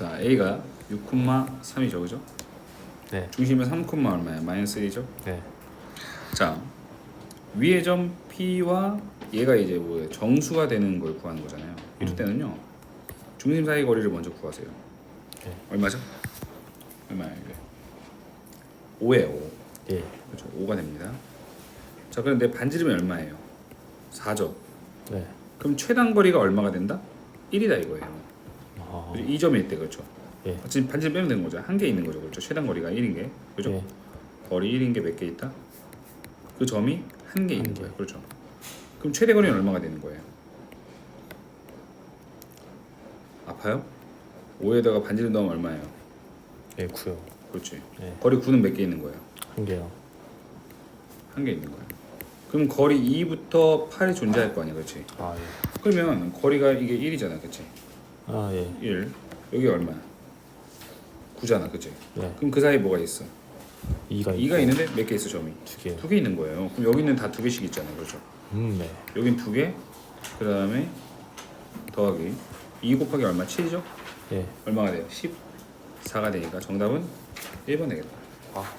자 A가 6,3이죠 그죠? 네. 중심은 3, 얼마야? 마이너스 1이죠? 네. 자 위의 점 P와 얘가 이제 뭐 정수가 되는 걸 구하는 거잖아요. 이럴 음. 때는요 중심 사이 거리를 먼저 구하세요. 네. 얼마죠? 이게? 5예요. 5. 예. 그렇죠. 5가 됩니다. 자 그런데 반지름이 얼마예요? 4죠. 네. 그럼 최단 거리가 얼마가 된다? 1이다 이거예요. 아. 그죠? 이 점일 때 그렇죠. 예. 지금 반지름 빼면 되는 거죠. 한 개 있는 거죠. 그렇죠. 최단 거리가 1인 게. 그죠? 예. 거리 1인 게 몇 개 있다? 그 점이 한 개 있는 개. 거예요. 그렇죠. 그럼 최대 거리는 얼마가 되는 거예요? 아파요? 5에다가 반지름 넣으면 얼마예요? 예. 구요. 그렇지. 네. 거리 9는 몇 개 있는 거예요? 한 개요. 한 개 있는 거예요. 그럼 거리 2부터 8이 존재할 거 아니야, 그렇지? 아 예. 그러면 거리가 이게 1이잖아, 그렇지? 아 예. 1 여기 얼마야? 9잖아, 그렇지? 네. 그럼 그 사이 뭐가 있어? 2가 2가 있는데 몇 개 있어 점이? 두 개요. 두개 있는 거예요. 그럼 여기는 다 두 개씩 있잖아요, 그렇죠? 음 네. 여긴 두 개, 그 다음에 더하기 2 곱하기 얼마? 7이죠? 예. 얼마가 돼요? 14가 되니까 정답은 1번 되겠다. 아